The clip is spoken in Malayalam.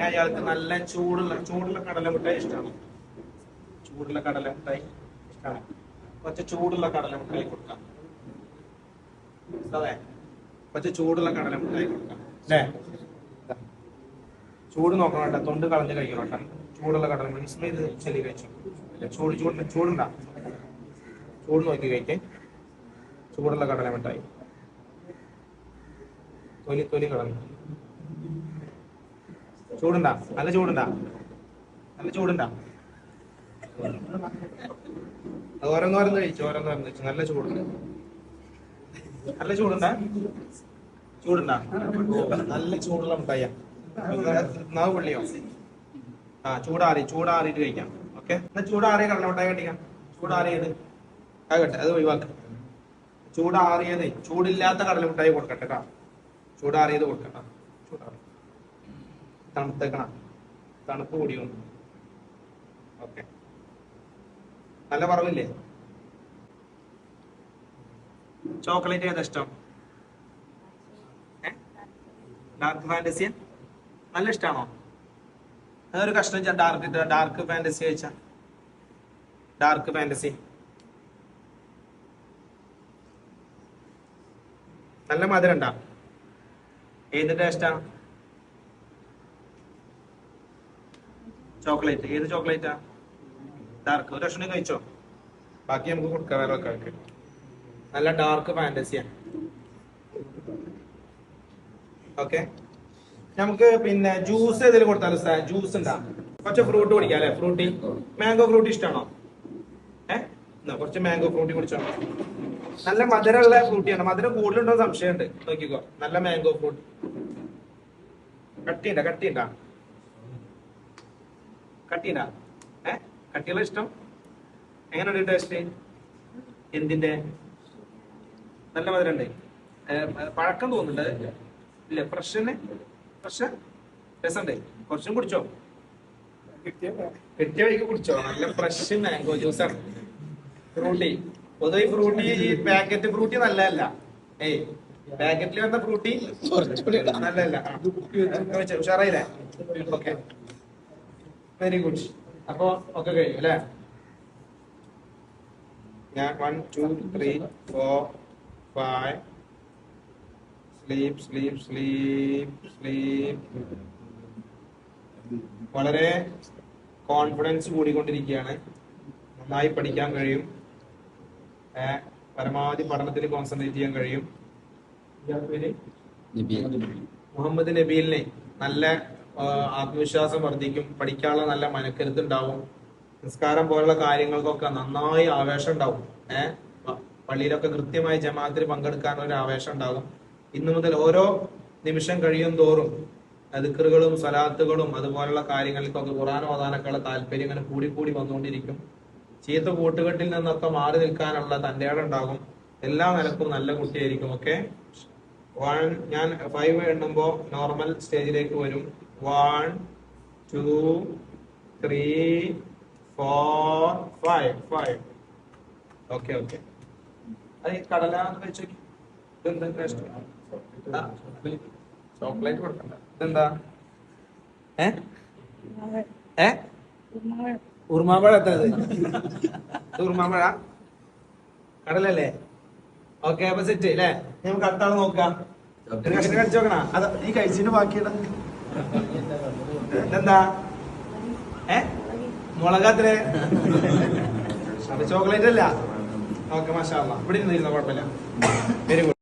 പിന്നെ അയാൾക്ക് നല്ല ചൂടുള്ള ചൂടുള്ള കടല മിഠായി ഇഷ്ടമാണ് ചൂടുള്ള കടല മിഠായി ഇഷ്ടമാണ് കുറച്ച് ചൂടുള്ള കടല മിഠായി കൊടുക്കാം. അതെ. കുറച്ച് ചൂടുള്ള കടല മിഠായി കൊടുക്കാം. അല്ലേ? ചൂട് നോക്കണം കേട്ടോ. തൊണ്ട് കളഞ്ഞ് കഴിക്കണം കേട്ടോ. ചൂടുള്ള കടല മീൻസ് ഇത് ചെല്ലി കഴിച്ചു? ചൂട് ചൂട് ചൂടുണ്ടാ? ചൂട് നോക്കി കഴിക്കേ. ചൂടുള്ള കടല മിഠായി തൊലി തൊലി കളഞ്ഞു. ചൂടുണ്ടാ. നല്ല ചൂടുണ്ടാ. നല്ല ചൂടുണ്ടാ. ഓരോന്നോരോന്ന് കഴിച്ചു ഓരോന്നോരോന്ന് കഴിച്ചു. നല്ല ചൂടുണ്ട്. നല്ല ചൂടുണ്ടാ? ചൂടുണ്ടാ? നല്ല ചൂടുള്ള മുട്ടായ നാവ് പുള്ളിയോ? ആ ചൂടാറി ചൂടാറിയിട്ട് കഴിക്കാം. ഓക്കെ? എന്നാ ചൂടാറിയ കടല മിഠായി കണ്ടിക്കാം ചൂടാറിയത്. ആകട്ടെ അത് ഒഴിവാക്ക. ചൂടാറിയത് ചൂടില്ലാത്ത കടല മിഠായി കൊടുക്കട്ടെ കേട്ടോ ചൂടാറിയത് കൊടുക്കട്ടെ ചൂടാറി. തണുത്തേക്കണം. തണുപ്പ് കൂടി വന്നു. ഓക്കെ നല്ല പറവില്ലേ? ചോക്ലേറ്റ് ഏതാ ഇഷ്ടം? ഡാർക്ക് ഫാന്റസി നല്ല ഇഷ്ടമാണോ അതൊരു കഷ്ണം ഡാർക്ക് ഡാർക്ക് ഫാന്റസി വെച്ച ഡാർക്ക് ഫാന്റസി നല്ല മധുരം ഉണ്ടാ. ഏത് ടേസ്റ്റാ ചോക്ലേറ്റ് ഏത് ചോക്ലേറ്റാ ഡാർക്ക് ഒരു ലക്ഷണം കഴിച്ചോ? ബാക്കി നമുക്ക് കൊടുക്കാം വേറെ ആൾക്കാർക്ക്. നല്ല ഡാർക്ക് ഫാന്റസിയാണ് ഓക്കെ നമുക്ക് പിന്നെ ജ്യൂസ് ഏതെങ്കിലും കൊടുത്താലോ സാർ ജ്യൂസ് ഉണ്ടാ. കുറച്ച് ഫ്രൂട്ട് കുടിക്കാം അല്ലെ? ഫ്രൂട്ടി മാംഗോ ഫ്രൂട്ടി ഇഷ്ടമാണോ ഏഹ് കുറച്ച് മാംഗോ ഫ്രൂട്ടി കുടിച്ചോ. നല്ല മധുരമുള്ള ഫ്രൂട്ടിയാണ് മധുരം കൂടുതലുണ്ടോ സംശയമുണ്ട്. നോക്കിക്കോ. നല്ല മാംഗോ ഫ്രൂട്ട് കട്ടിയുണ്ട? കട്ടിയുണ്ടാ? കട്ടിയുണ്ടാ ഏ? കട്ടിയുള്ള ഇഷ്ടം? എങ്ങനെയുണ്ട് ടേസ്റ്റ് എന്തിന്റെ? നല്ല മധുരണ്ട് പഴക്കം തോന്നുന്നുണ്ട്. ഇല്ല ഫ്രഷിന് ഫ്രഷ് രസമുണ്ട്. കുറച്ചും കുടിച്ചോ? കിട്ടിയ വഴിക്ക് കുടിച്ചോ? നല്ല ഫ്രഷ് മാംഗോ ജ്യൂസാണ് ഫ്രൂട്ടി പൊതുവെ ഫ്രൂട്ടി ഈ പാക്കറ്റ് ഫ്രൂട്ടി നല്ലതല്ല. ഏയ് പാക്കറ്റിൽ വന്ന ഫ്രൂട്ടി നല്ലതല്ല. ഉഷാറായില്ലേ? ഓക്കെ വെരി ഗുഡ് അപ്പൊ ഒക്കെ കഴിഞ്ഞു അല്ലേ? ഞാൻ one two three four five sleep sleep sleep sleep വളരെ കോൺഫിഡൻസ് കൂടിക്കൊണ്ടിരിക്കുകയാണ്. നന്നായി പഠിക്കാൻ കഴിയും. പരമാവധി പഠനത്തിൽ കോൺസെൻട്രേറ്റ് ചെയ്യാൻ കഴിയും. മുഹമ്മദ് നബീലിനെ നല്ല ആത്മവിശ്വാസം വർദ്ധിക്കും. പഠിക്കാനുള്ള നല്ല മനക്കരുത്ത് ഉണ്ടാവും നിസ്കാരം പോലുള്ള കാര്യങ്ങൾക്കൊക്കെ നന്നായി ആവേശം ഉണ്ടാവും. ഏഹ് പള്ളിയിലൊക്കെ കൃത്യമായി ജമാഅത്തിൽ പങ്കെടുക്കാൻ ഒരു ആവേശം ഉണ്ടാകും. ഇന്നു മുതൽ ഓരോ നിമിഷം കഴിയും തോറും അതിക്കറുകളും സലാത്തുകളും അതുപോലുള്ള കാര്യങ്ങൾക്കൊക്കെ ഖുറാൻ ഓതാനൊക്കെയുള്ള താല്പര്യം ഇങ്ങനെ കൂടി കൂടി വന്നുകൊണ്ടിരിക്കും. ചീത്ത കൂട്ടുകെട്ടിൽ നിന്നൊക്കെ മാറി നിൽക്കാനുള്ള തന്റെ ഉണ്ടാകും. എല്ലാ നിലക്കും നല്ല കുട്ടിയായിരിക്കും ഓക്കെ? ഞാൻ ഫൈവ് എണ്ണുമ്പോൾ നോർമൽ സ്റ്റേജിലേക്ക് വരും. One two, three, four, five, five. Okay, okay. അത് ഈ കടല വെച്ച് ഇതെന്താ ടേസ്റ്റ് ചോക്ലേറ്റ് കൊടുക്കണ്ട. ഇതെന്താ? ഏ? ഏ? ഉറുമാമ്പഴ എത്ര ഇത്. ഉറുമാമ്പഴ കടലല്ലേ? ഓക്കെ അപ്പൊ സെറ്റ് അല്ലേ നമുക്ക് അടുത്താളെ നോക്കാം. കഷ്ണം കഴിച്ചു നോക്കണ? അത് നീ കഴിച്ചിട്ട് ബാക്കിയുടെ. ഇതെന്താ? ഏ? മുളകാത്ര ചോക്ലേറ്റ് അല്ല. ഓക്കെ മാഷാ. ഇവിടെ ഇരുന്നിരുന്ന കുഴപ്പമില്ല. വെരി. ഗുഡ്